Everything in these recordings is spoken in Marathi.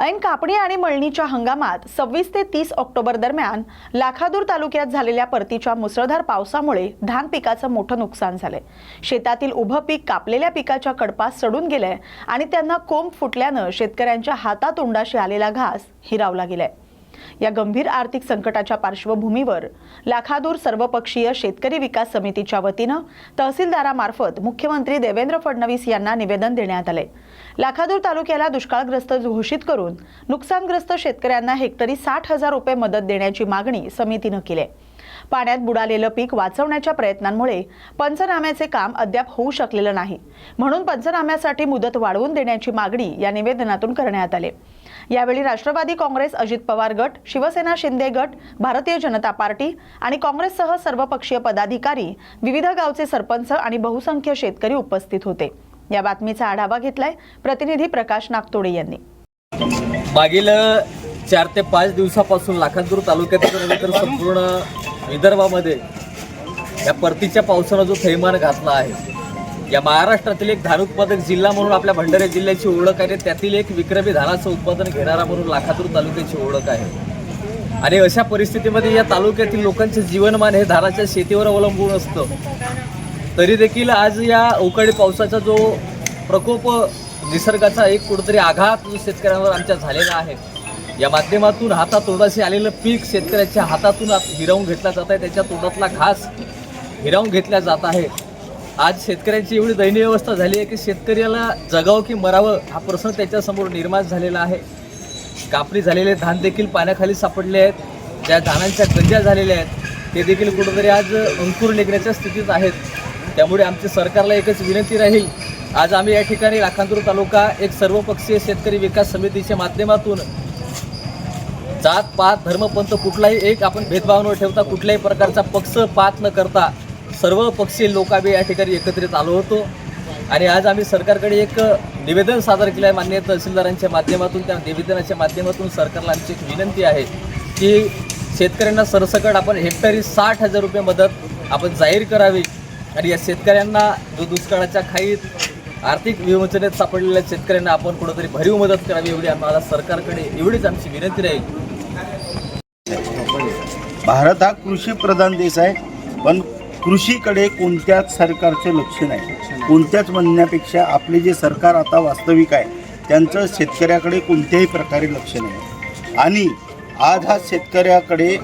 ऐन कापणी आणि मळणीच्या हंगामात सव्वीस ते तीस ऑक्टोबर दरम्यान लाखादूर तालुक्यात झालेल्या परतीच्या मुसळधार पावसामुळे धान पिकाचं मोठं नुकसान झालंय. शेतातील उभं पीक कापलेल्या पिकाच्या कडपास सडून गेलंय आणि त्यांना कोंब फुटल्यानं शेतकऱ्यांच्या हातातोंडाशी आलेला घास हिरावला गेलाय. या गंभीर आर्थिक संकटाच्या पार्श्वभूमीवर लाखादूर सर्वपक्षीय शेतकरी विकास समितीच्या वतीनं तहसीलदारामार्फत मुख्यमंत्री देवेंद्र फडणवीस यांना निवेदन देण्यात आले लाखादूर तालुक्याला दुष्काळग्रस्त घोषित करून नुकसानग्रस्त शेतकऱ्यांना हेक्टरी साठ हजार रुपये मदत देण्याची मागणी समितीनं केली आहे. पाण्यात बुडालेलं पीक वाचवण्याच्या प्रयत्नांमुळे पंचनाम्याचे काम अद्याप होऊ शकलेलं नाही. म्हणून पंचनाम्यासाठी मुदत वाढवून देण्याची मागणी या निवेदनातून करण्यात आली. यावेळी राष्ट्रवादी काँग्रेस अजित पवार गट शिवसेना शिंदे गट भारतीय जनता पार्टी आणि काँग्रेससह सर्वपक्षीय पदाधिकारी विविध गावचे सरपंच आणि बहुसंख्य शेतकरी उपस्थित होते. या बातमीचा आढावा घेतलाय प्रतिनिधी प्रकाश नागतोडे यांनी. मागील चार ते पाच दिवसापासून लाखांदूर तालुक्यात संपूर्ण विदर्भामध्ये या परतीच्या पावसानं जो थैमान घातला आहे या महाराष्ट्रातील एक धान उत्पादक जिल्हा म्हणून आपल्या भंडारा जिल्ह्याची ओळख आहे त्यातील एक विक्रमी धानाचं उत्पादन घेणारा म्हणून लाखातूर तालुक्याची ओळख आहे. आणि अशा परिस्थितीमध्ये या तालुक्यातील लोकांचे जीवनमान हे धानाच्या शेतीवर अवलंबून असतं. तरी देखील आज या अवकाळी पावसाचा जो प्रकोप निसर्गाचा एक कुठंतरी आघात शेतकऱ्यांवर आमच्या झालेला आहे या माध्यमातून हातातोंडाशी आलेलं पीक शेतकऱ्याच्या हातातून आत- हिरावून घेतला जात आहे. त्याच्या तोंडातला घास हिरावून घेतला जात आहे. आज शेतकऱ्यांची एवढी दयनीय अवस्था झाली आहे की शेतकऱ्याला जगावं की मरावं हा प्रश्न त्याच्यासमोर निर्माण झालेला आहे. कापणी झालेले धान देखील पाण्याखाली सापडले आहेत. ज्या धानांच्या गंजा झालेल्या आहेत ते देखील कुठंतरी आज अंकुर निघण्याच्या स्थितीत आहेत. त्यामुळे आमची सरकारला एकच विनंती राहील आज आम्ही या ठिकाणी लाखांदूर तालुका एक सर्वपक्षीय शेतकरी विकास समितीच्या माध्यमातून जात पात धर्मपंथ कुठलाही एक आपण भेदभाव न ठेवता कुठल्याही प्रकारचा पक्ष पात न करता सर्व पक्षीय लोक आम्ही या ठिकाणी एकत्रित आलो होतो. आणि आज आम्ही सरकारकडे एक निवेदन सादर केलं आहे मान्य तहसीलदारांच्या माध्यमातून. त्या निवेदनाच्या माध्यमातून सरकारला आमची एक विनंती आहे की शेतकऱ्यांना सरसकट आपण हेक्टरी साठ हजार रुपये मदत आपण जाहीर करावी. आणि या शेतकऱ्यांना जो दुष्काळाच्या खाईत आर्थिक विवंचनेत सापडलेल्या शेतकऱ्यांना आपण कुठंतरी भरीव मदत करावी एवढी आम्हाला सरकारकडे एवढीच आमची विनंती राहील. भारत हा कृषी प्रधान देश आहे पण कृषीकडे कोणत्याच सरकारचं लक्ष नाही. कोणत्याच म्हणण्यापेक्षा आपले जे सरकार आता वास्तविक आहे त्यांचं शेतकऱ्याकडे कोणत्याही प्रकारे लक्ष नाही. आणि आज हा शेतकऱ्याकडे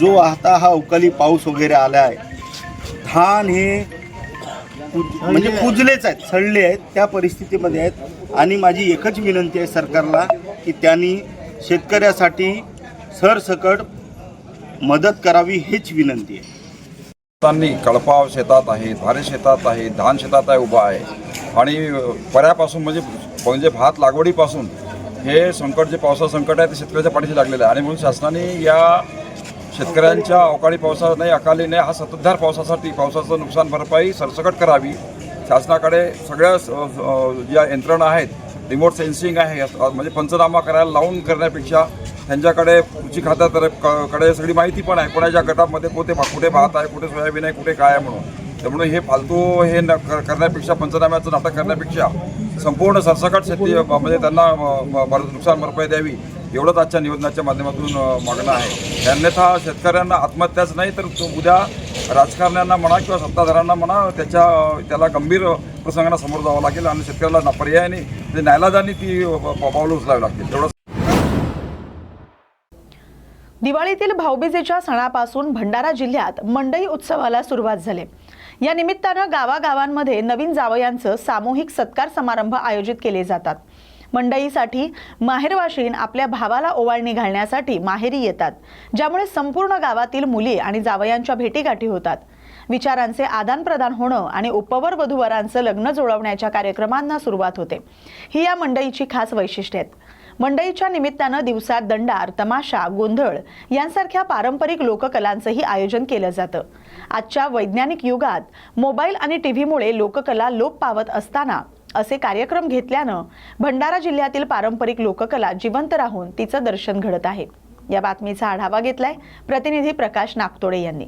जो आता हा अवकाळी पाऊस वगैरे आला आहे धान हे म्हणजे कुजलेच आहेत सडले आहेत त्या परिस्थितीमध्ये आहेत. आणि माझी एकच विनंती आहे सरकारला की त्यांनी शेतकऱ्यासाठी सरसकट मदत करावी हीच विनंती आहे. शेतांनी कळपाव शेतात आहे धारे शेतात आहे धान शेतात आहे उभा आहे. आणि पर्यापासून म्हणजे म्हणजे भात लागवडीपासून हे संकट जे पावसा संकट आहे ते शेतकऱ्याच्या पाठीशी लागलेलं आहे. आणि म्हणून शासनाने या शेतकऱ्यांच्या अवकाळी पावसा नाही अकालीने हा सततधार पावसासाठी पावसाचं नुकसान भरपाई सरसकट करावी. शासनाकडे सगळ्या स- ज्या यंत्रणा आहेत रिमोट सेन्सिंग आहे म्हणजे पंचनामा करायला लावून करण्यापेक्षा त्यांच्याकडे कृषी खात्याकडे सगळी माहिती पण आहे. कोणाच्या गटामध्ये कोणते भा- कुठे भात आहे कुठे सोयाबीन आहे कुठे काय आहे म्हणून. त्यामुळे हे फालतू हे न कर- करण्यापेक्षा पंचनाम्याचं नाटक करण्यापेक्षा संपूर्ण सरसकट शेती म्हणजे त्यांना नुकसान भरपाई द्यावी एवढंच आजच्या निवेदनाच्या माध्यमातून मागणं आहे. अन्यथा शेतकऱ्यांना आत्महत्याच नाही तर उद्या राजकारण्यांना म्हणा किंवा सत्ताधाऱ्यांना म्हणा त्याच्या त्याला गंभीर प्रसंगांना समोर जावं लागेल आणि शेतकऱ्याला ना पर्यायाने म्हणजे नायलाजाने ती पावलं उचलावी लागतील. तेवढं दिवाळीतील भाऊबीजेच्या सणापासून भंडारा जिल्ह्यात मंडई उत्सवाला सुरुवात झाली. या निमित्तानं गावागावांमध्ये नवीन जावयांचं सामूहिक सत्कार समारंभ आयोजित केले जातात. मंडईसाठी माहेरवाशीन आपल्या भावाला ओवाळणी घालण्यासाठी माहेरी येतात ज्यामुळे संपूर्ण गावातील मुली आणि जावयांच्या भेटीगाठी होतात. विचारांचे आदानप्रदान होणं आणि उपवर वधूवरांचं लग्न जुळवण्याच्या कार्यक्रमांना सुरुवात होते. ही या मंडईची खास वैशिष्ट्ये आहेत. मंडईच्या निमित्तानं दिवसात दंडार तमाशा गोंधळ यांसारख्या पारंपरिक लोककलांचंही आयोजन केलं जातं. आजच्या वैज्ञानिक युगात मोबाईल आणि टीव्हीमुळे लोककला लोप पावत असताना असे कार्यक्रम घेतल्यानं भंडारा जिल्ह्यातील पारंपरिक लोककला जिवंत राहून तिचं दर्शन घडत आहे. या बातमीचा आढावा घेतलाय प्रतिनिधी प्रकाश नागतोडे यांनी.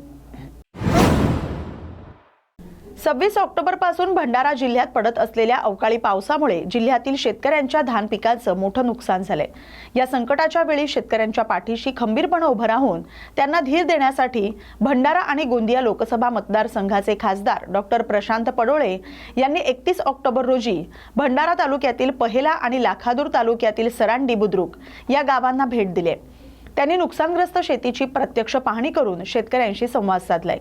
सव्वीस ऑक्टोबरपासून भंडारा जिल्ह्यात पडत असलेल्या अवकाळी पावसामुळे जिल्ह्यातील शेतकऱ्यांच्या धान पिकांचं मोठं नुकसान झालंय. या संकटाच्या वेळी शेतकऱ्यांच्या पाठीशी खंबीरपणे उभं राहून त्यांना धीर देण्यासाठी भंडारा आणि गोंदिया लोकसभा मतदारसंघाचे खासदार डॉक्टर प्रशांत पडोळे यांनी एकतीस ऑक्टोबर रोजी भंडारा तालुक्यातील पहेला आणि लाखादूर तालुक्यातील सरांडी बुद्रुक या गावांना भेट दिली त्यांनी नुकसानग्रस्त शेतीची प्रत्यक्ष पाहणी करून शेतकऱ्यांशी संवाद साधलाय.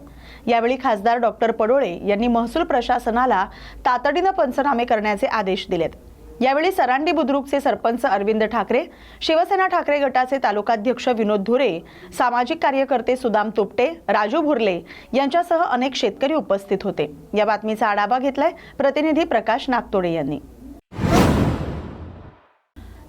यावेळी खासदार डॉक्टर पडोळे यांनी महसूल प्रशासनाला तातडीनं पंचनामे करण्याचे आदेश दिलेत. यावेळी सरांडी बुद्रुकचे सरपंच अरविंद ठाकरे शिवसेना ठाकरे गटाचे तालुकाध्यक्ष विनोद धुरे सामाजिक कार्यकर्ते सुदाम तुपटे राजू भुरले यांच्यासह अनेक शेतकरी उपस्थित होते. या बातमीचा आढावा घेतलाय प्रतिनिधी प्रकाश नागतोडे यांनी.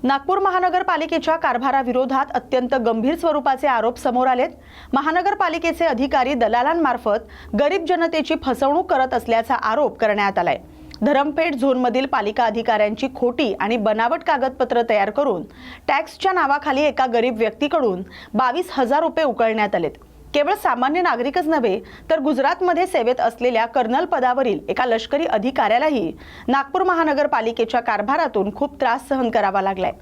नागपूर महानगरपालिकेच्या कारभाराविरोधात अत्यंत गंभीर स्वरूपाचे आरोप समोर आलेत. महानगरपालिकेचे अधिकारी दलालांमार्फत गरीब जनतेची फसवणूक करत असल्याचा आरोप करण्यात आलाय. धरमपेठ झोनमधील पालिका अधिकाऱ्यांची खोटी आणि बनावट कागदपत्र तयार करून टॅक्सच्या नावाखाली एका गरीब व्यक्तीकडून बावीस हजार रुपये उकळण्यात आलेत. केवळ सामान्य नागरिकच नव्हे तर गुजरातमध्ये सेवेत असलेल्या कर्नल पदावरील एका लष्करी अधिकाऱ्यालाही नागपूर महानगरपालिकेच्या कारभारातून खूप त्रास सहन करावा लागलाय.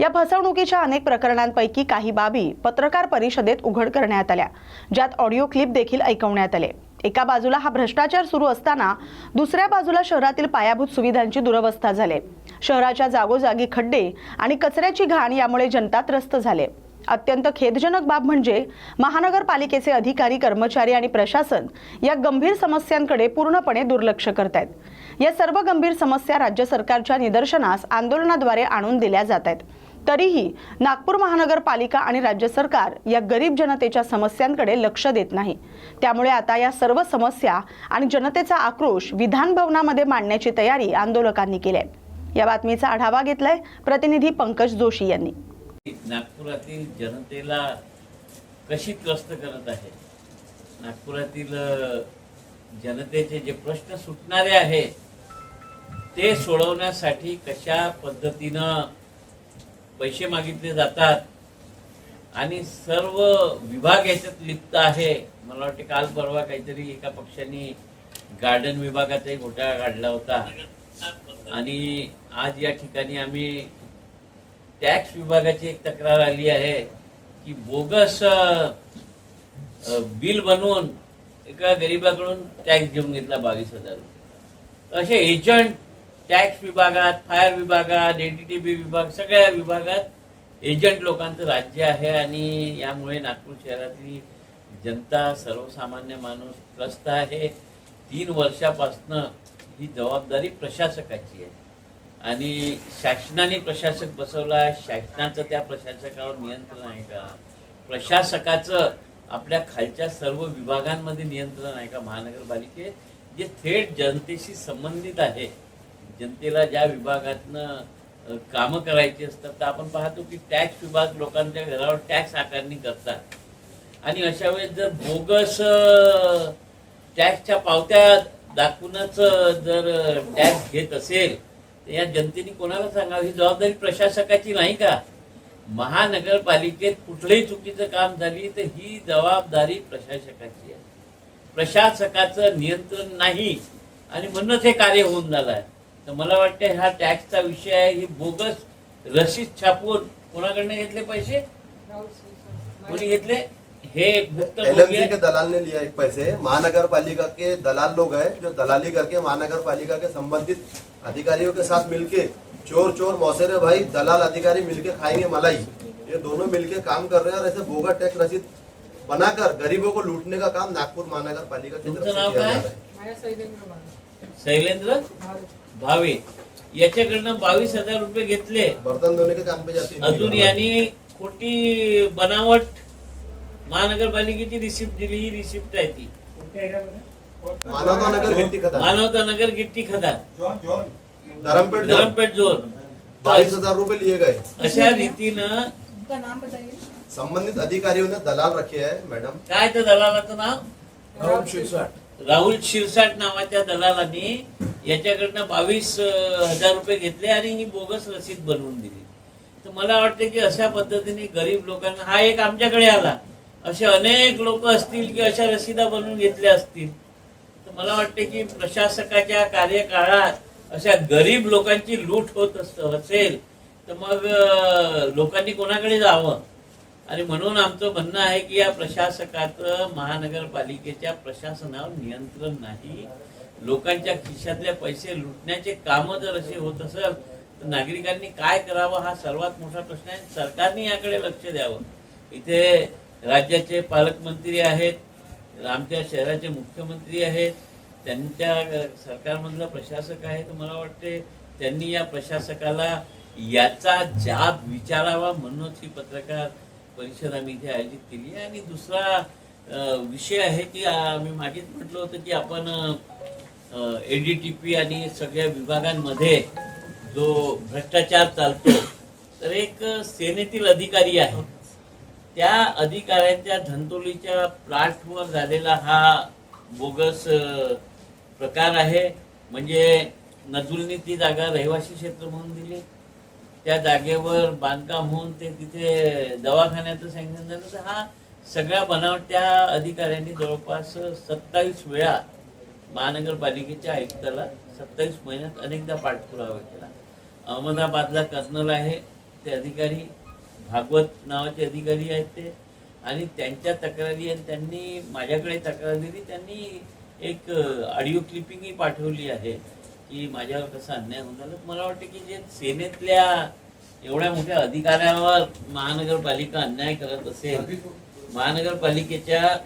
या फसवणुकीच्या अनेक प्रकरणांपैकी काही बाबी पत्रकार परिषदेत उघड करण्यात आल्या ज्यात ऑडिओ क्लिप देखील ऐकवण्यात आले. एका बाजूला हा भ्रष्टाचार सुरू असताना दुसऱ्या बाजूला शहरातील पायाभूत सुविधांची दुरवस्था झाले. शहराच्या जागोजागी खड्डे आणि कचऱ्याची घाण यामुळे जनता त्रस्त झाले. अत्यंत खेदजनक बाब म्हणजे महानगरपालिकेचे अधिकारी कर्मचारी आणि प्रशासन या गंभीर समस्यांकडे पूर्णपणे दुर्लक्ष करत आहेत या सर्व गंभीर समस्या राज्य सरकारच्या निदर्शनास आंदोलनाद्वारे आणून दिल्या जात आहेत. तरीही नागपूर महानगरपालिका आणि राज्य सरकार या गरीब जनतेच्या समस्यांकडे लक्ष देत नाही. त्यामुळे आता या सर्व समस्या आणि जनतेचा आक्रोश विधान भवनामध्ये मांडण्याची तयारी आंदोलकांनी केली आहे. या बातमीचा आढावा घेतलाय प्रतिनिधी पंकज जोशी यांनी. नागपुरातील जनतेला कशी त्रस्त करत आहे? नागपुरातील जनतेचे जे प्रश्न सुटणारे आहेत ते सोडवण्यासाठी कशा पद्धतीनं पैसे मागितले जातात आणि सर्व विभाग याच्यात लिप्त आहे? मला वाटते काल परवा काहीतरी एका पक्षाने गार्डन विभागाचाही घोटाळा काढला होता. आणि आज या ठिकाणी आम्ही टॅक्स विभागाची एक तक्रार आली आहे की बोगस बिल बनवून एका गरीबाकडून टॅक्स घेऊन घेतला बावीस हजार रुपये. असे एजंट टॅक्स विभागात फायर विभागात एनडीटीबी विभाग सगळ्या विभागात एजंट लोकांचं राज्य आहे आणि यामुळे नागपूर शहरातली जनता सर्वसामान्य माणूस त्रस्त आहे तीन वर्षापासनं ही जबाबदारी प्रशासकाची आहे आणि शासनाने प्रशासक बसवला शासनाचं त्या प्रशासकावर नियंत्रण आहे का? प्रशासकाचं आपल्या खालच्या सर्व विभागांमध्ये नियंत्रण आहे का? महानगरपालिकेत? जे थेट जनतेशी संबंधित आहे. जनतेला ज्या विभागातनं कामं करायची असतात तर आपण पाहतो की टॅक्स विभाग लोकांच्या घरावर टॅक्स आकारणी करतात. आणि अशा वेळेस जर बोगस टॅक्सच्या पावत्या दाखवूनच जर टॅक्स घेत असेल या जनतेने कोणाला सांगावं? ही जबाबदारी प्रशासकाची नाही का? महानगरपालिकेत कुठलंही चुकीचं काम झाली तर ही जबाबदारी प्रशासकाची आहे. प्रशासकाचं नियंत्रण नाही आणि म्हणूनच हे कार्य होऊन झालं आहे तर मला वाटतं हा टॅक्सचा विषय आहे ही बोगस रसीद छापून कोणाकडनं घेतले पैसे? कोणी घेतले? हे एलएमसी के दलाल ने लिया एक पैसे. महानगर पालिका के दलाल लोग हैं जो दलाली करके महानगर पालिका के संबंधित अधिकारियों के साथ मिलके चोर चोर मौसेरे भाई दलाल अधिकारी मिलके खाएंगे मलाई। ये दोनों मिलके काम कर रहे हैं और ऐसे बोगा टैक्स रसीद बनाकर गरीबों को लूटने का काम नागपुर महानगर पालिका की तरफ से है। शैलेंद्र भावे। याच्याकडनं बावीस हजार रुपये घेतले. बर्तन धोने के काम पे जाती अजून यांनी खोटी बनावट महानगरपालिकेची रिसिप्ट दिली ही रिसिप्ट आहे ती. मानवता नगर गिट्टी खदान. मानवता नगर गिट्टी खदान. धर्मपेट जोन. धरमपेठ झोन बाईस हजार रूपए लिए गए. अशा रीतीनं संबंधित अधिकारियों ने दलाल रखे हैं मैडम. काय त्या दलालाचं नाव? राहुल शिरसाट. नावाच्या दलालांनी याच्याकडनं बावीस हजार रुपये घेतले आणि ही बोगस रसीद बनवून दिली. तर मला वाटतं की अशा पद्धतीने गरीब लोकांना हा एक आमच्याकडे आला. असे अनेक लोक असतील की अशा रसीदा बनवून घेतल्या असतील. मला वाटते की प्रशासकाच्या कार्यकाळात अशा गरीब लोकांची लूट होत असेल तर मग लोकांनी कोणाकडे जावं? आणि म्हणून आमचं म्हणणं आहे की या प्रशासकाचं महानगरपालिकेच्या प्रशासनावर नियंत्रण नाही. लोकांच्या खिशातले पैसे लुटण्याचे कामं जर असे होत असेल तर नागरिकांनी काय करावं हा सर्वात मोठा प्रश्न आहे. सरकारने याकडे लक्ष द्यावं. इथे राज्याचे पालकमंत्री आहेत आमच्या शहराचे मुख्यमंत्री आहेत त्यांच्या सरकारमधला प्रशासक आहे तर मला वाटते. त्यांनी या प्रशासकाला याचा जाब विचारावा म्हणूनच ही पत्रकार परिषद आम्ही इथे आयोजित केली आहे. आणि दुसरा विषय आहे की आम्ही मागीत मागेच म्हटलं होतं की आपण एन डी टी पी आणि सगळ्या विभागांमध्ये जो भ्रष्टाचार चालतो तर एक सेनेतील अधिकारी आहे. त्या अधिकाऱ्यांच्या धंतोलीच्या प्लास्टवर झालेला हा बोगस प्रकार आहे. म्हणजे नजुलनी ती जागा रहिवासी क्षेत्र म्हणून दिली. त्या जागेवर बांधकाम होऊन ते तिथे दवाखान्याचं सांगितलं झालं. तर हा सगळ्या बनावट त्या अधिकाऱ्यांनी जवळपास सत्तावीस वेळा महानगरपालिकेच्या आयुक्ताला सत्तावीस महिन्यात अनेकदा पाठपुरावा केला. अहमदाबादला कर्नल आहे ते अधिकारी. भागवत नावाचे अधिकारी आहेत ते. आणि त्यांच्या तक्रारी आणि त्यांनी माझ्याकडे तक्रार दिली. त्यांनी एक ऑडिओ क्लिपिंगही पाठवली आहे की माझ्यावर कसा अन्याय होऊन झाला. मला वाटतं की जे सेनेतल्या एवढ्या मोठ्या अधिकाऱ्यावर महानगरपालिका अन्याय करत असेल महानगरपालिकेच्या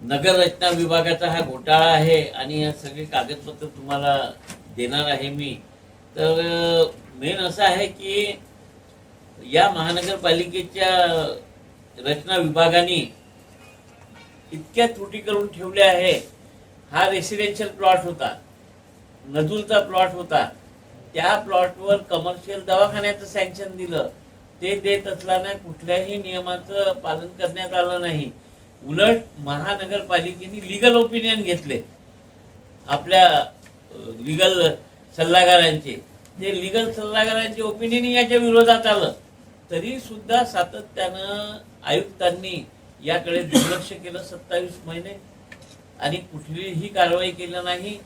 नगररचना विभागाचा हा घोटाळा आहे आणि हे सगळे कागदपत्र तुम्हाला देणार आहे मी. तर मेन असं आहे की या महानगरपालिकेच्या रचना विभागाने इतक्या त्रुटी करून ठेवल्या आहे. हा रेसिडेन्शियल प्लॉट होता. नजूलचा प्लॉट होता. त्या प्लॉटवर कमर्शियल दवाखान्याचं सँक्शन दिलं. ते देत असताना कुठल्याही नियमाचं पालन करण्यात आलं नाही. उलट महानगरपालिकेने लिगल ओपिनियन घेतले. आपल्या लिगल सल्लागारांचे. ते लिगल सल्लागारांचे ओपिनियन याच्या विरोधात आलं. तरी सुद्धा सातत्यानं आयुक्तांनी याकडे दुर्लक्ष केलं सत्तावीस महिने. आणि कुठलीही कारवाई केलं नाही.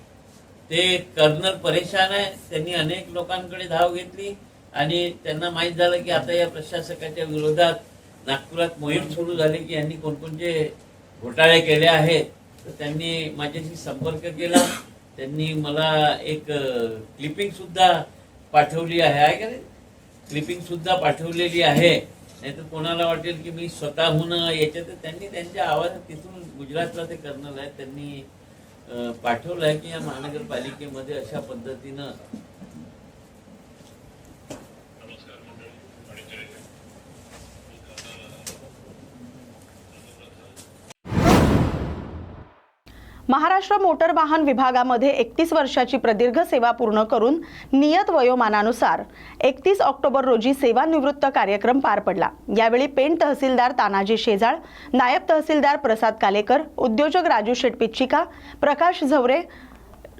ते कर्नल परेशान आहे. त्यांनी अनेक लोकांकडे धाव घेतली. आणि त्यांना माहीत झालं की आता या प्रशासकाच्या विरोधात नागपुरात मोहीम सुरू झाली की यांनी कोणकोणते घोटाळे केले आहेत. तर त्यांनी माझ्याशी संपर्क केला. त्यांनी मला एक क्लिपिंग सुद्धा पाठवली आहे. आहे का क्लिपिंग सुद्धा पाठवलेली आहे. नाहीतर कोणाला वाटेल की मी स्वतःहून याच्यात त्यांनी त्यांच्या आवाज तिथून गुजरातला ते कर्नल आहेत त्यांनी पाठवलं आहे की या महानगरपालिकेमध्ये अशा पद्धतीनं महाराष्ट्र मोटर वाहन विभागामध्ये एकतीस वर्षाची प्रदीर्घ सेवा पूर्ण करून नियत वयोमानानुसार एकतीस ऑक्टोबर रोजी सेवानिवृत्त कार्यक्रम पार पडला. यावेळी पेण तहसीलदार तानाजी शेजाळ नायब तहसीलदार प्रसाद कालेकर उद्योजक राजू शेटपिच्चिका प्रकाश झवरे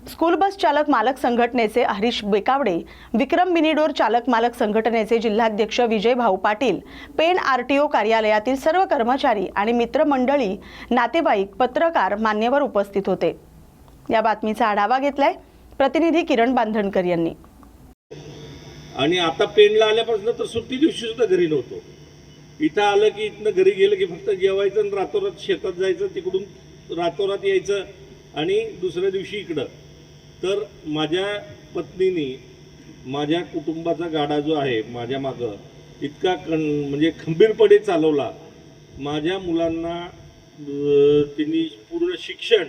स्कूल बस चालक मालक संघटनेचे हरीश बेकावडे विक्रम मिनीडोर चालक मालक संघटनेचे जिल्हाध्यक्ष Vijay Bhau Patil Pen R T O कार्यालयातील सर्व कर्मचारी आणि मित्रमंडळी नातेवाईक पत्रकार मान्यवर उपस्थित होते. या बातमीचा आढावा घेतलाय प्रतिनिधी किरण बांधणकर यांनी. आणि आता पेनला आल्यापासून तर सुट्टी दिवशी सुद्धा घरी नव्हतो. इथं आलं की इथनं घरी गेलं की फक्त जेवायचं आणि रातोरात शेतात जायचं तिकडून रातोरात यायचं आणि दुसऱ्या दिवशी इकडं. तर माझ्या पत्नीने माझ्या कुटुंबाचा गाडा जो आहे माझ्या मागं इतका कण म्हणजे खंबीरपणे चालवला. माझ्या मुलांना अं, त्यांनी पूर्ण शिक्षण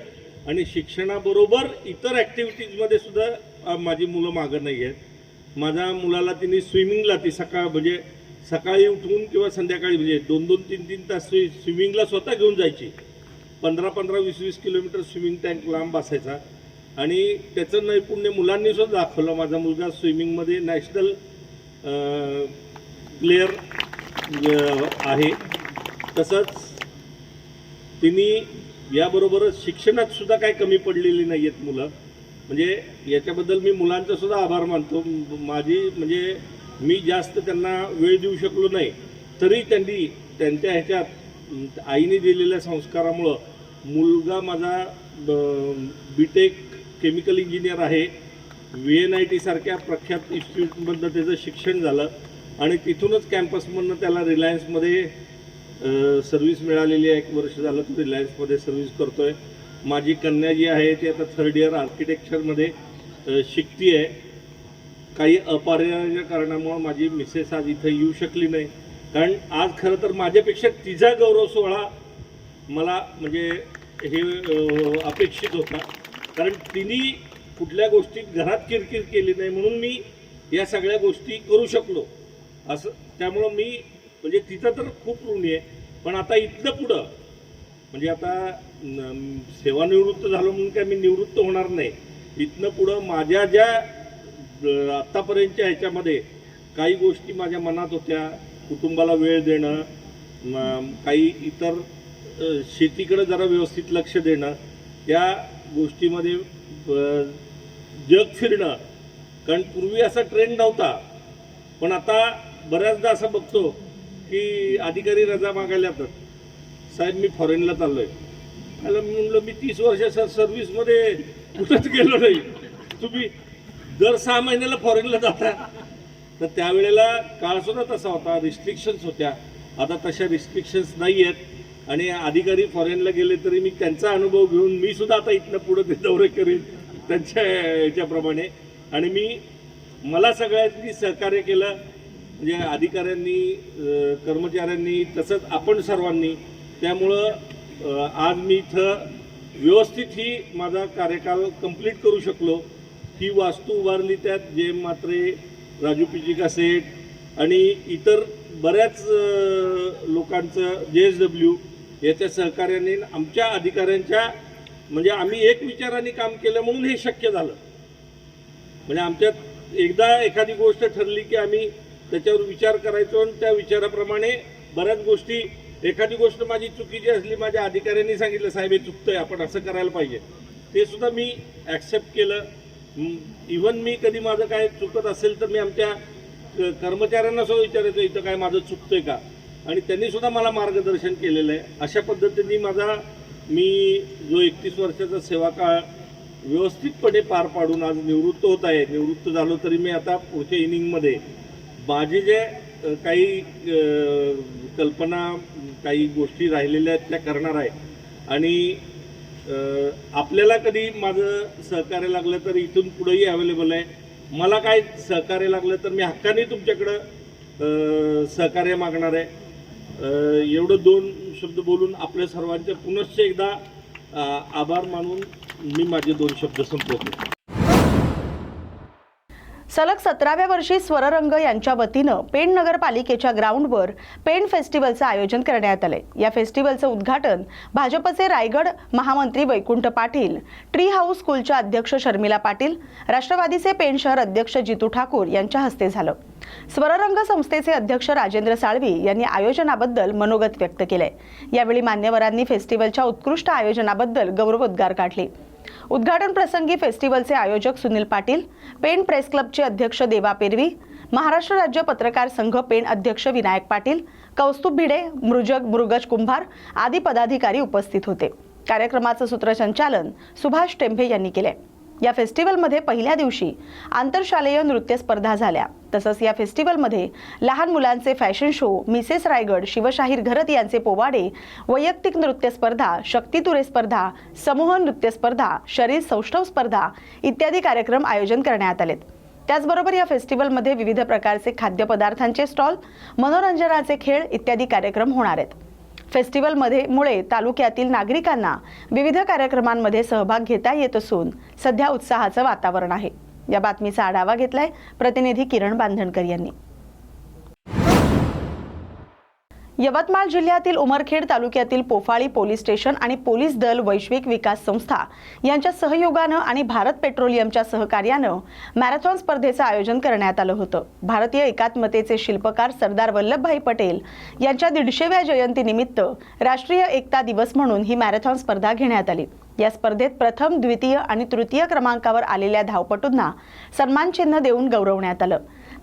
आणि शिक्षणाबरोबर इतर ॲक्टिव्हिटीजमध्ये सुद्धा माझी मुलं मागं नाही आहेत. माझ्या मुलाला तिने स्विमिंगला ती सकाळ म्हणजे सकाळी उठून किंवा संध्याकाळी म्हणजे दोन दोन तीन तीन तास स्वि स्विमिंगला स्वतः घेऊन जायची. पंधरा पंधरा वीस वीस किलोमीटर स्विमिंग टँक लांब असायचा. आणि त्याचं नैपुण्य मुलांनी सुद्धा दाखवलं. माझा मुलगा स्विमिंगमध्ये नॅशनल प्लेअर आहे. तसंच तिने याबरोबरच शिक्षणात सुद्धा काही कमी पडलेली नाही आहेत मुलं. म्हणजे याच्याबद्दल मी मुलांचा सुद्धा आभार मानतो. माझी म्हणजे मी जास्त त्यांना वेळ देऊ शकलो नाही. तरी त्यांनी त्यांच्या ह्याच्यात आईने दिलेल्या संस्कारामुळं मुलगा माझा बी टेक केमिकल इंजिनियर आहे. व्ही एन आय टीसारख्या प्रख्यात इन्स्टिट्यूटमधनं त्याचं शिक्षण झालं आणि तिथूनच कॅम्पसमधनं त्याला रिलायन्समध्ये सर्व्हिस मिळालेली आहे. एक वर्ष झालं तो रिलायन्समध्ये सर्व्हिस करतो आहे माझी कन्या जी आहे ती आता थर्ड इयर आर्किटेक्चरमध्ये शिकती आहे. काही अपरिहार्य कारणामुळं माझी मिसेस आज इथं येऊ शकली नाही. कारण आज खरं तर माझ्यापेक्षा तिचा गौरव सोहळा मला म्हणजे हे अपेक्षित होता. कारण तिने कुठल्या गोष्टीत घरात किरकिर केली नाही म्हणून मी या सगळ्या गोष्टी करू शकलो. असं त्यामुळं मी म्हणजे तिथं तर खूप ऋणी आहे पण आता इथलं पुढं म्हणजे आता सेवानिवृत्त झालो म्हणून काय मी निवृत्त होणार नाही. इथनं पुढं माझ्या ज्या आत्तापर्यंतच्या ह्याच्यामध्ये काही गोष्टी माझ्या मनात होत्या कुटुंबाला वेळ देणं काही इतर शेतीकडं शेतीकडे जरा व्यवस्थित लक्ष देणं या गोष्टीमध्ये जग फिरणं कारण पूर्वी असा ट्रेंड नव्हता. पण आता बऱ्याचदा असं बघतो की अधिकारी रजा मागायला येतात. साहेब मी फॉरेनला चाललो आहे मला म्हणलं मी तीस वर्ष सर्व्हिसमध्ये कुठंच गेलो नाही. तुम्ही दर सहा महिन्याला फॉरेनला जाता. तर त्यावेळेला काळसुद्धा तसा होता. रिस्ट्रिक्शन्स होत्या. आता तशा रिस्ट्रिक्शन्स नाही आहेत आणि अधिकारी फॉरेनला गेले तरी मी त्यांचा अनुभव घेऊन मी सुद्धा आता इथनं पुढं ते दौरे करीन त्यांच्या याच्याप्रमाणे. आणि मी मला सगळ्यांनी सहकार्य केलं. म्हणजे अधिकाऱ्यांनी कर्मचाऱ्यांनी तसंच आपण सर्वांनी. त्यामुळं आज मी इथं व्यवस्थित ही माझा कार्यकाल कंप्लीट करू शकलो. ही वास्तू उभारली त्यात जे मात्रे राजू पिजिका सेठ आणि इतर बऱ्याच लोकांचं जे एस डब्ल्यू याच्या सहकार्याने आमच्या अधिकाऱ्यांच्या म्हणजे आम्ही एक विचाराने काम केलं म्हणून हे शक्य झालं. म्हणजे आमच्यात एकदा एखादी गोष्ट ठरली की आम्ही त्याच्यावर विचार करायचो आणि त्या विचाराप्रमाणे बऱ्याच गोष्टी एखादी गोष्ट माझी चुकीची असली माझ्या अधिकाऱ्यांनी सांगितलं साहेब हे चुकतंय आपण असं करायला पाहिजे. ते सुद्धा मी ॲक्सेप्ट केलं. इवन मी कधी माझं काय चुकत असेल तर मी आमच्या क- कर्मचाऱ्यांना सुद्धा विचारायचो इथं काय माझं चुकतंय का? आणि त्यांनी सुद्धा मला मार्गदर्शन केलेलं आहे. अशा पद्धतीने माझा मी जो एकतीस वर्षाचा सेवा काळ व्यवस्थितपणे पार पाडून आज निवृत्त होत आहे निवृत्त झालो तरी मी आता पुढच्या इनिंगमध्ये माझे जे काही कल्पना काही गोष्टी राहिलेल्या आहेत त्या करणार आहे. आणि आपल्याला कधी माझं सहकार्य लागलं तर इथून पुढेही अवेलेबल आहे. मला काय सहकार्य लागलं तर मी हक्काने तुमच्याकडं सहकार्य मागणार आहे. एवढं दोन शब्द बोलून आपल्या सर्वांचे पुनश्च एकदा आभार मानून मी माझे दोन शब्द संपवतो. सलग सतराव्या वर्षी स्वररंग यांच्या वतीनं पेण नगरपालिकेच्या ग्राउंडवर पेण फेस्टिवलचं आयोजन करण्यात आलंय. या फेस्टिवलचं उद्घाटन भाजपचे रायगड महामंत्री वैकुंठ पाटील ट्री हाऊस स्कूलच्या अध्यक्ष शर्मिला पाटील राष्ट्रवादीचे पेण शहर अध्यक्ष जितू ठाकूर यांच्या हस्ते झालं. स्वररंग संस्थेचे अध्यक्ष राजेंद्र साळवी यांनी आयोजनाबद्दल मनोगत व्यक्त केलंय. यावेळी मान्यवरांनी फेस्टिवलच्या उत्कृष्ट आयोजनाबद्दल गौरवोद्गार काढले. उद्घाटन प्रसंगी फेस्टिवलचे आयोजक सुनील पाटील पेन प्रेस क्लबचे अध्यक्ष देवा पेरवी महाराष्ट्र राज्य पत्रकार संघ पेन अध्यक्ष विनायक पाटील कौस्तुभ भिडे मृजक मृगज कुंभार आदी पदाधिकारी उपस्थित होते. कार्यक्रमाचं सूत्रसंचालन सुभाष टेंभे यांनी केले. या फेस्टिवलमध्ये पहिल्या दिवशी आंतरशालेय नृत्य स्पर्धा झाल्या. तसंच या फेस्टिवलमध्ये लहान मुलांचे fashion show Mrs Raigad Shivshahir Gharat यांचे पोवाडे वैयक्तिक नृत्य स्पर्धा शक्तितुरे स्पर्धा समूह नृत्य स्पर्धा शरीर सौष्ठव स्पर्धा इत्यादी कार्यक्रम आयोजन करण्यात आलेत. त्याचबरोबर या फेस्टिवलमध्ये विविध प्रकारचे खाद्यपदार्थांचे स्टॉल मनोरंजनाचे खेळ इत्यादी कार्यक्रम होणार आहेत. फेस्टिवलमध्ये मुळे तालुक्यातील नागरिकांना विविध कार्यक्रमांमध्ये सहभाग घेता येत असून सध्या उत्साहाचं वातावरण आहे. या बातमीचा आढावा घेतलाय प्रतिनिधी किरण बांधणकर यांनी. यवतमाळ जिल्ह्यातील उमरखेड तालुक्यातील पोफाळी पोलीस स्टेशन आणि पोलीस दल वैश्विक विकास संस्था यांच्या सहयोगानं आणि भारत पेट्रोलियमच्या सहकार्यानं मॅरेथॉन स्पर्धेचं आयोजन करण्यात आलं होतं. भारतीय एकात्मतेचे शिल्पकार सरदार वल्लभभाई पटेल यांच्या दीडशेव्या जयंतीनिमित्त राष्ट्रीय एकता दिवस म्हणून ही मॅरेथॉन स्पर्धा घेण्यात आली. या स्पर्धेत प्रथम द्वितीय आणि तृतीय क्रमांकावर आलेल्या धावपटूंना सन्मानचिन्ह देऊन गौरवण्यात आलं.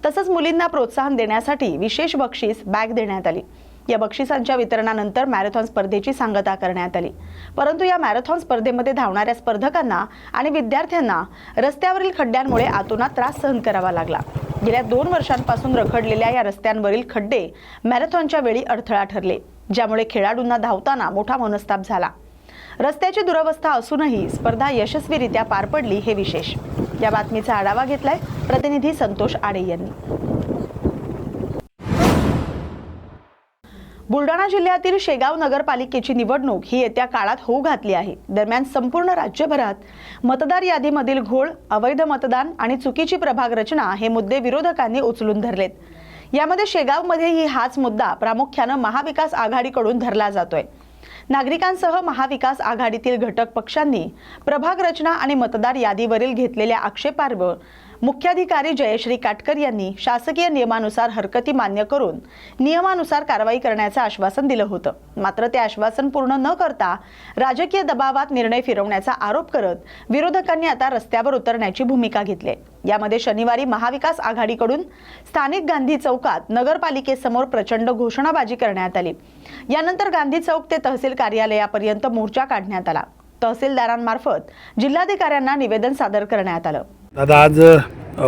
तसंच मुलींना प्रोत्साहन देण्यासाठी विशेष बक्षीस बॅग देण्यात आली. या बक्षिसांच्या वितरणानंतर मॅरेथॉन स्पर्धेची सांगता करण्यात आली. परंतु या मॅरेथॉन स्पर्धेमध्ये धावणाऱ्या स्पर्धकांना आणि विद्यार्थ्यांना रस्त्यावरील खड्ड्यांमुळे आतोनात त्रास सहन करावा लागला. गेल्या दोन वर्षांपासून रखडलेल्या या रस्त्यांवरील खड्डे मॅरेथॉनच्या वेळी अडथळा ठरले ज्यामुळे खेळाडूंना धावताना मोठा मनस्ताप झाला. रस्त्याची दुरवस्था असूनही स्पर्धा यशस्वीरित्या पार पडली हे विशेष. या बातमीचा आढावा घेतलाय प्रतिनिधी संतोष आडे यांनी. बुलढाणा जिल्ह्यातील शेगाव नगरपालिकेची निवडणूक ही येत्या काळात होऊ घातली आहे. दरम्यान संपूर्ण राज्यभरात मतदार यादीमधील घोळ अवैध मतदान आणि चुकीची प्रभाग रचना हे मुद्दे विरोधकांनी उचलून धरलेत. यामध्ये शेगावमध्येही हाच मुद्दा प्रामुख्यानं महाविकास आघाडीकडून धरला जातोय. नागरिकांसह महाविकास आघाडीतील घटक पक्षांनी प्रभाग रचना आणि मतदार यादीवरील घेतलेल्या आक्षेपार्ह मुख्याधिकारी जयश्री काटकर यांनी शासकीय नियमानुसार हरकती मान्य करून नियमानुसार कारवाई करण्याचं आश्वासन दिलं होतं. मात्र ते आश्वासन पूर्ण न करता राजकीय दबावात निर्णय फिरवण्याचा आरोप करत विरोधकांनी आता रस्त्यावर उतरण्याची भूमिका घेतली यामध्ये शनिवारी महाविकास आघाडीकडून स्थानिक गांधी चौकात नगरपालिकेसमोर प्रचंड घोषणाबाजी करण्यात आली. यानंतर गांधी चौक ते तहसील कार्यालयापर्यंत मोर्चा काढण्यात आला. तहसीलदारांमार्फत जिल्हाधिकाऱ्यांना निवेदन सादर करण्यात आलं. दादा आज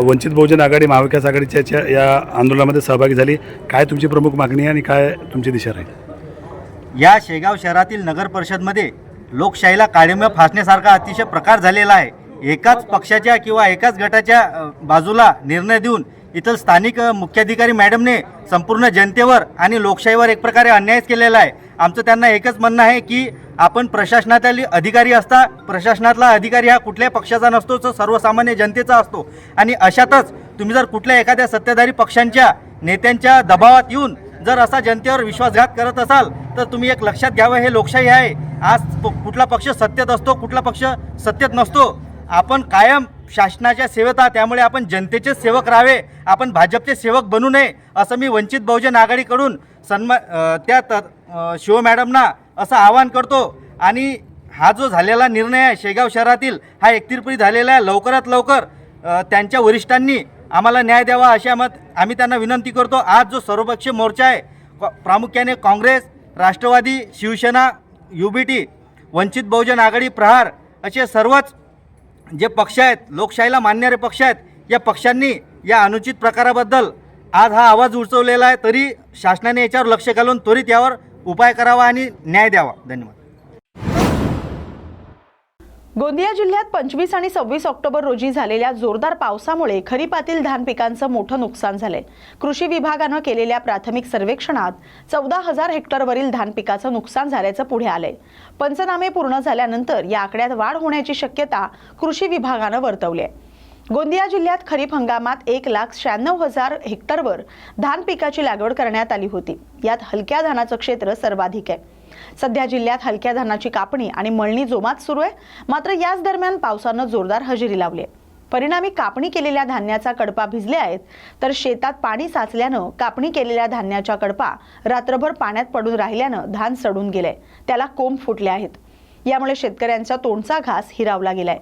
वंचित बहुजन आघाडी महाविकास आघाडीच्या या आंदोलनामध्ये सहभागी झाली. काय तुमची प्रमुख मागणी आहे आणि काय तुमची दिशा राहील? या शेगाव शहरातील नगर परिषदमध्ये लोकशाहीला काळिंब फासण्यासारखा अतिशय प्रकार झालेला आहे. एकाच पक्षाच्या किंवा एकाच गटाच्या बाजूला निर्णय देऊन इथं स्थानिक मुख्याधिकारी मॅडमने संपूर्ण जनतेवर आणि लोकशाहीवर एक प्रकारे अन्यायच केलेला आहे. आमचं त्यांना एकच म्हणणं आहे की आपण प्रशासनातील अधिकारी असता प्रशासनातला अधिकारी हा कुठल्याही पक्षाचा नसतो तो सर्वसामान्य जनतेचा असतो. आणि अशातच तुम्ही जर कुठल्या एखाद्या सत्ताधारी पक्षांच्या नेत्यांच्या दबावात येऊन जर असा जनतेवर विश्वासघात करत असाल तर तुम्ही एक लक्षात घ्यावं हे लोकशाही आहे. आज कुठला पक्ष सत्तेत असतो कुठला पक्ष सत्तेत नसतो. आपण कायम शासनाच्या सेवेत आहात त्यामुळे आपण जनतेचे सेवक राहावे आपण भाजपचे सेवक बनू नये असं मी वंचित बहुजन आघाडीकडून सन्मा त्या तर शिव मॅडमना असं आवाहन करतो. आणि हा जो झालेला निर्णय आहे शेगाव शहरातील हा एकतीरपरी झालेला आहे लवकरात लवकर. त्यांच्या वरिष्ठांनी आम्हाला न्याय द्यावा अशा मत आम्ही त्यांना विनंती करतो. आज जो सर्वपक्षीय मोर्चा आहे प्रामुख्याने Congress Rashtrawadi Shivsena U B T Vanchit Bahujan Aghadi Prahar असे सर्वच जे पक्ष आहेत लोकशाहीला मानणारे पक्ष आहेत या पक्षांनी या अनुचित प्रकाराबद्दल आज हा आवाज उचवलेला आहे. तरी शासनाने याच्यावर लक्ष घालून त्वरित यावर उपाय करावा आणि न्याय द्यावा. धन्यवाद. गोंदिया जिल्ह्यात पंचवीस आणि सव्वीस ऑक्टोबर रोजी झालेल्या जोरदार पावसामुळे खरीपातील धान पिकांचं मोठं नुकसान झालंय. कृषी विभागानं केलेल्या प्राथमिक सर्वेक्षणात चौदा हजार हेक्टरवरील धान पिकाचं नुकसान झाल्याचं पुढे आलंय. पंचनामे पूर्ण झाल्यानंतर या आकड्यात वाढ होण्याची शक्यता कृषी विभागानं वर्तवली आहे गोंदिया जिल्ह्यात खरीप हंगामात एक लाख शहाण्णव हजार हेक्टरवर धान पिकाची लागवड करण्यात आली होती. यात हलक्या धानाचं क्षेत्र सर्वाधिक आहे. सध्या जिल्ह्यात हलक्या धानाची कापणी आणि मळणी जोमात सुरू आहे. मात्र याच दरम्यान पावसानं जोरदार हजेरी लावली आहे. परिणामी कापणी केलेल्या धान्याचा कडपा भिजले आहेत तर शेतात पाणी साचल्यानं कापणी केलेल्या धान्याच्या कडपा रात्रभर पाण्यात पडून राहिल्यानं धान सडून गेलंय. त्याला कोंब फुटले आहेत. यामुळे शेतकऱ्यांचा तोंडचा घास हिरावला गेलाय.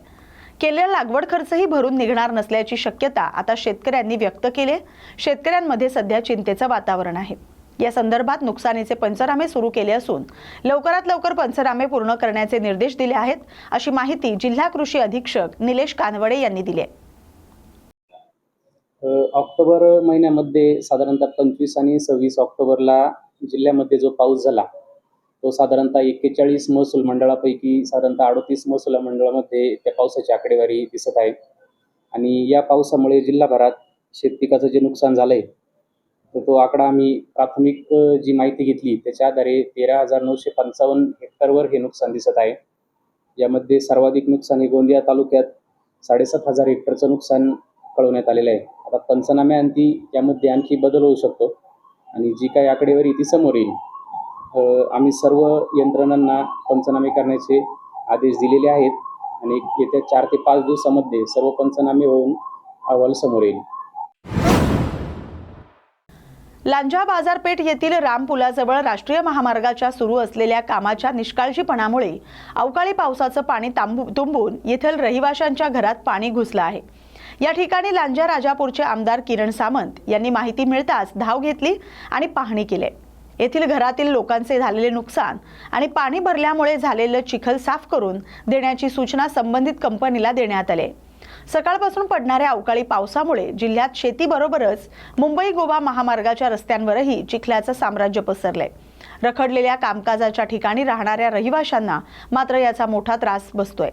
केलेला लागवड खर्चही भरून निघणार नसल्याची शक्यता आता शेतकऱ्यांनी व्यक्त केली शेतकऱ्यांमध्ये सध्या चिंतेचं वातावरण आहे. या संदर्भात नुकसानीचे पंचनामे सुरू केले असून लवकरात लवकर पंचनामे पूर्ण करण्याचे निर्देश दिले आहेत अशी माहिती जिल्हा कृषी अधीक्षक निलेश कानवडे यांनी दिली आहे. ऑक्टोबर महिन्यामध्ये साधारणतः पंचवीस आणि सव्वीस ऑक्टोबरला जिल्ह्यामध्ये जो पाऊस झाला तो साधारणतः एक्केचाळीस महसूल मंडळापैकी साधारणतः अडतीस महसूल मंडळामध्ये त्या पावसाची आकडेवारी दिसत आहे. आणि या पावसामुळे जिल्हाभरात शेतपिकाचं जे नुकसान झालं आहे तर तो आकडा आम्ही प्राथमिक जी माहिती घेतली त्याच्या आधारे तेरा हजार नऊशे पंचावन्न हेक्टरवर हे नुकसान दिसत आहे. यामध्ये सर्वाधिक नुकसान हे गोंदिया तालुक्यात साडेसात हजार हेक्टरचं नुकसान कळवण्यात आलेलं आहे. आता पंचनाम्याअंती यामध्ये आणखी बदल होऊ शकतो. आणि जी काही आकडेवारी ती समोर येईल आम्ही सर्व यंत्रणांना पंचनामे करण्याचे आदेश दिलेले आहेत आणि येत्या चार ते पाच दिवसामध्ये सर्व पंचनामे होऊन अहवाल समोर येईल. लांजा बाजारपेठ येथील रामपुलाजवळ राष्ट्रीय महामार्गाच्या सुरू असलेल्या कामाच्या निष्काळजीपणामुळे अवकाळी पावसाचं पाणी तांबू तुंबून येथील रहिवाशांच्या घरात पाणी घुसलं आहे. या ठिकाणी लांजा राजापूरचे आमदार किरण सामंत यांनी माहिती मिळताच धाव घेतली आणि पाहणी केली. येथील घरातील लोकांचे झालेले नुकसान आणि पाणी भरल्यामुळे झालेलं चिखल साफ करून देण्याची सूचना संबंधित कंपनीला देण्यात आले. सकाळपासून पडणाऱ्या अवकाळी पावसामुळे जिल्ह्यात शेतीबरोबरच मुंबई गोवा महामार्गाच्या रस्त्यांवरही चिखल्याचं साम्राज्य पसरलंय रखडलेल्या कामकाजाच्या ठिकाणी राहणाऱ्या रहिवाशांना मात्र याचा मोठा त्रास बसतोय.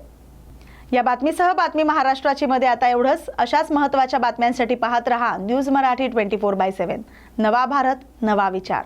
या बातमीसह बातमी महाराष्ट्राची मध्ये आता एवढंच. अशाच महत्त्वाच्या बातम्यांसाठी पाहत रहा news Marathi twenty four by seven. नवा भारत नवा विचार.